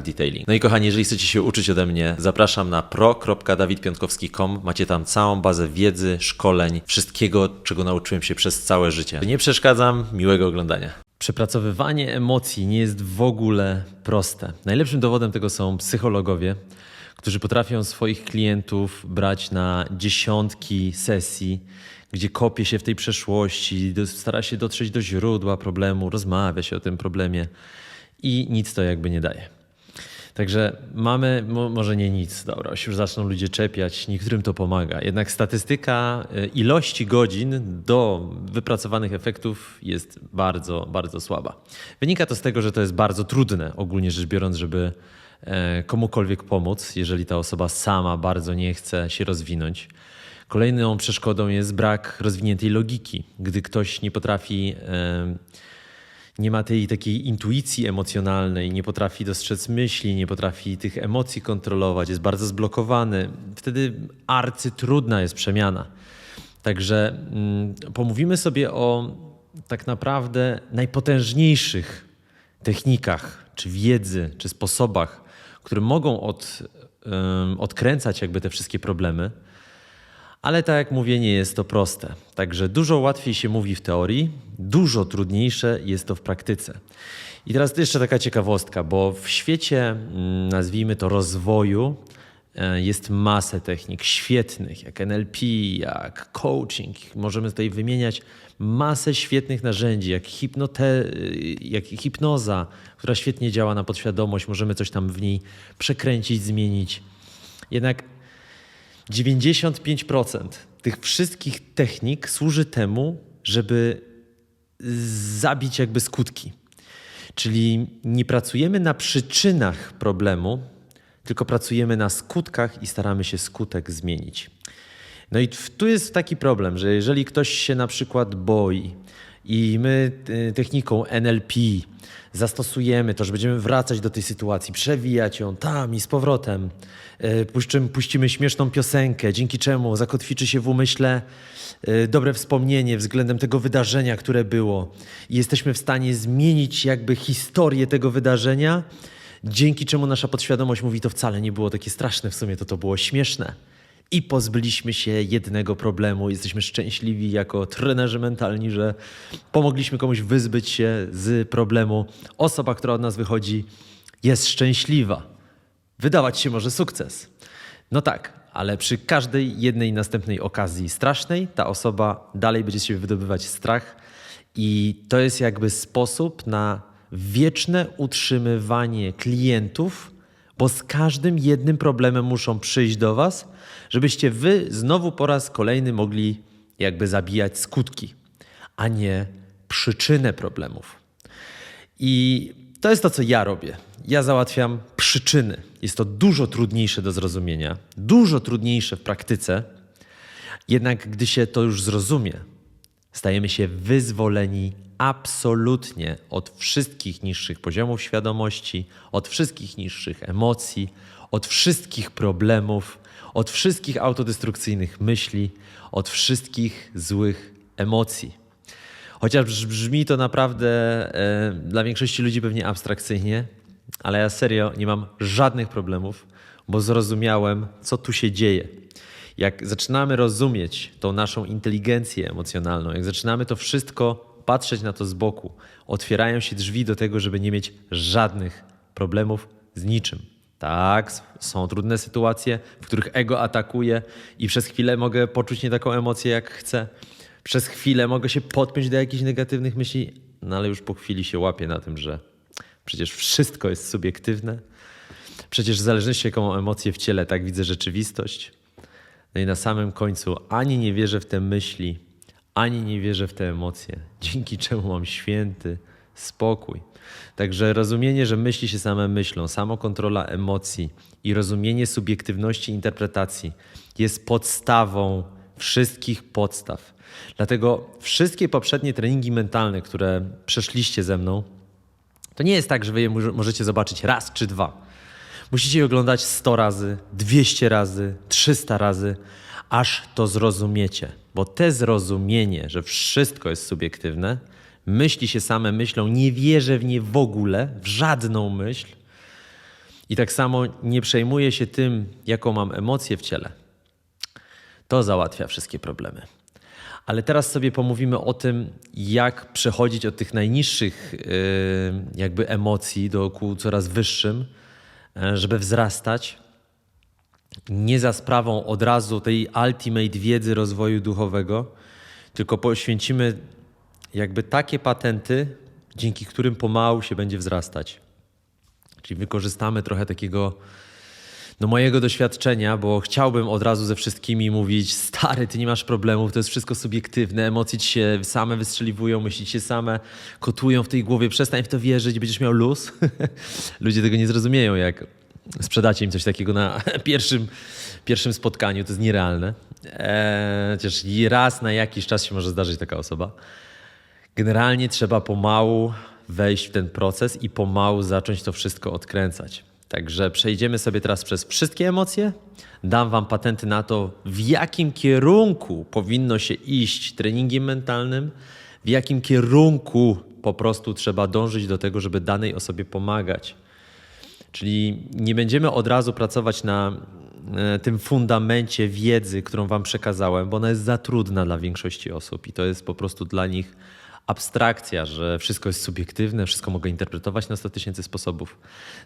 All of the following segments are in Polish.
detailing. No i kochani, jeżeli chcecie się uczyć ode mnie, zapraszam na pro.dawidpiątkowski.com. Macie tam całą bazę wiedzy, szkoleń, wszystkiego, czego nauczyłem się przez całe życie. Nie przeszkadzam, miłego oglądania. Przepracowywanie emocji nie jest w ogóle proste. Najlepszym dowodem tego są psychologowie, którzy potrafią swoich klientów brać na dziesiątki sesji, gdzie kopie się w tej przeszłości, stara się dotrzeć do źródła problemu, rozmawia się o tym problemie i nic to jakby nie daje. Także mamy, mo, może nie nic, dobra, już zaczną ludzie czepiać, niektórym to pomaga. Jednak statystyka y, ilości godzin do wypracowanych efektów jest bardzo, bardzo słaba. Wynika to z tego, że to jest bardzo trudne, ogólnie rzecz biorąc, żeby e, komukolwiek pomóc, jeżeli ta osoba sama bardzo nie chce się rozwinąć. Kolejną przeszkodą jest brak rozwiniętej logiki. Gdy ktoś nie potrafi e, nie ma tej takiej intuicji emocjonalnej, nie potrafi dostrzec myśli, nie potrafi tych emocji kontrolować, jest bardzo zblokowany, wtedy arcytrudna jest przemiana. Także mm, pomówimy sobie o tak naprawdę najpotężniejszych technikach, czy wiedzy, czy sposobach, które mogą od, odkręcać jakby te wszystkie problemy. Ale tak jak mówię, nie jest to proste. Także dużo łatwiej się mówi w teorii, dużo trudniejsze jest to w praktyce. I teraz jeszcze taka ciekawostka, bo w świecie, mm, nazwijmy to rozwoju, e, jest masę technik świetnych, jak NLP, jak coaching. Możemy tutaj wymieniać masę świetnych narzędzi, jak, hipnote, jak hipnoza, która świetnie działa na podświadomość. Możemy coś tam w niej przekręcić, zmienić. Jednak 95% tych wszystkich technik służy temu, żeby zabić jakby skutki. Czyli nie pracujemy na przyczynach problemu, tylko pracujemy na skutkach i staramy się skutek zmienić. No i tu jest taki problem, że jeżeli ktoś się na przykład boi i my y, techniką NLP zastosujemy to, że będziemy wracać do tej sytuacji, przewijać ją tam i z powrotem, y, puszczymy, puścimy śmieszną piosenkę, dzięki czemu zakotwiczy się w umyśle y, dobre wspomnienie względem tego wydarzenia, które było i jesteśmy w stanie zmienić jakby historię tego wydarzenia, dzięki czemu nasza podświadomość mówi, to wcale nie było takie straszne, w sumie to to było śmieszne. I pozbyliśmy się jednego problemu. Jesteśmy szczęśliwi jako trenerzy mentalni, że pomogliśmy komuś wyzbyć się z problemu. Osoba, która od nas wychodzi, jest szczęśliwa. Wydawać się może sukces. No tak, ale przy każdej jednej następnej okazji strasznej, ta osoba dalej będzie siebie wydobywać strach, i to jest jakby sposób na wieczne utrzymywanie klientów, bo z każdym jednym problemem muszą przyjść do Was, żebyście Wy znowu po raz kolejny mogli jakby zabijać skutki, a nie przyczynę problemów. I to jest to, co ja robię. Ja załatwiam przyczyny. Jest to dużo trudniejsze do zrozumienia, dużo trudniejsze w praktyce. Jednak gdy się to już zrozumie, stajemy się wyzwoleni absolutnie od wszystkich niższych poziomów świadomości, od wszystkich niższych emocji, od wszystkich problemów, od wszystkich autodestrukcyjnych myśli, od wszystkich złych emocji. Chociaż brz- brzmi to naprawdę e, dla większości ludzi pewnie abstrakcyjnie, ale ja serio nie mam żadnych problemów, bo zrozumiałem, co tu się dzieje. Jak zaczynamy rozumieć tą naszą inteligencję emocjonalną, jak zaczynamy to wszystko patrzeć na to z boku, otwierają się drzwi do tego, żeby nie mieć żadnych problemów z niczym. Tak, są trudne sytuacje, w których ego atakuje i przez chwilę mogę poczuć nie taką emocję, jak chcę. Przez chwilę mogę się podpiąć do jakichś negatywnych myśli, no ale już po chwili się łapię na tym, że przecież wszystko jest subiektywne. Przecież w zależności jaką emocję w ciele, tak widzę rzeczywistość. No i na samym końcu ani nie wierzę w te myśli, ani nie wierzę w te emocje, dzięki czemu mam święty spokój. Także rozumienie, że myśli się same myślą, samokontrola emocji i rozumienie subiektywności interpretacji jest podstawą wszystkich podstaw. Dlatego wszystkie poprzednie treningi mentalne, które przeszliście ze mną, to nie jest tak, że wy je może- możecie zobaczyć raz czy dwa. Musicie je oglądać 100 razy, 200 razy, 300 razy, aż to zrozumiecie. Bo te zrozumienie, że wszystko jest subiektywne, myśli się same myślą, nie wierzę w nie w ogóle, w żadną myśl. I tak samo nie przejmuję się tym, jaką mam emocję w ciele. To załatwia wszystkie problemy. Ale teraz sobie pomówimy o tym, jak przechodzić od tych najniższych yy, jakby emocji do ku coraz wyższym, e, żeby wzrastać. Nie za sprawą od razu tej ultimate wiedzy rozwoju duchowego, tylko poświęcimy jakby takie patenty, dzięki którym pomału się będzie wzrastać. Czyli wykorzystamy trochę takiego no mojego doświadczenia, bo chciałbym od razu ze wszystkimi mówić, stary, ty nie masz problemów, to jest wszystko subiektywne, emocje ci się same wystrzeliwują, myśli ci się same kotują w tej głowie, przestań w to wierzyć, będziesz miał luz. Ludzie tego nie zrozumieją, jak sprzedacie im coś takiego na pierwszym, pierwszym spotkaniu, to jest nierealne. Eee, chociaż raz na jakiś czas się może zdarzyć taka osoba. Generalnie trzeba pomału wejść w ten proces i pomału zacząć to wszystko odkręcać. Także przejdziemy sobie teraz przez wszystkie emocje. Dam Wam patenty na to, w jakim kierunku powinno się iść treningiem mentalnym, w jakim kierunku po prostu trzeba dążyć do tego, żeby danej osobie pomagać. Czyli nie będziemy od razu pracować na e, tym fundamencie wiedzy, którą Wam przekazałem, bo ona jest za trudna dla większości osób i to jest po prostu dla nich abstrakcja, że wszystko jest subiektywne, wszystko mogę interpretować na 100 tysięcy sposobów.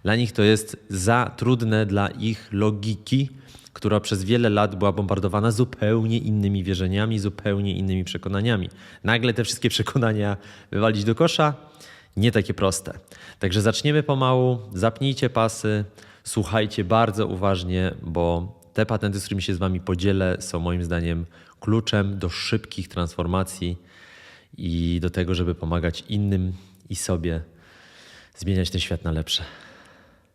Dla nich to jest za trudne dla ich logiki, która przez wiele lat była bombardowana zupełnie innymi wierzeniami, zupełnie innymi przekonaniami. Nagle te wszystkie przekonania wywalić do kosza nie takie proste. Także zaczniemy pomału, zapnijcie pasy, słuchajcie bardzo uważnie, bo te patenty, z którymi się z Wami podzielę, są moim zdaniem kluczem do szybkich transformacji i do tego, żeby pomagać innym i sobie zmieniać ten świat na lepsze.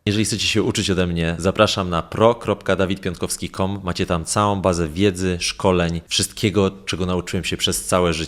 Jeżeli chcecie się uczyć ode mnie, zapraszam na pro.dawidpiątkowski.com. Macie tam całą bazę wiedzy, szkoleń, wszystkiego, czego nauczyłem się przez całe życie.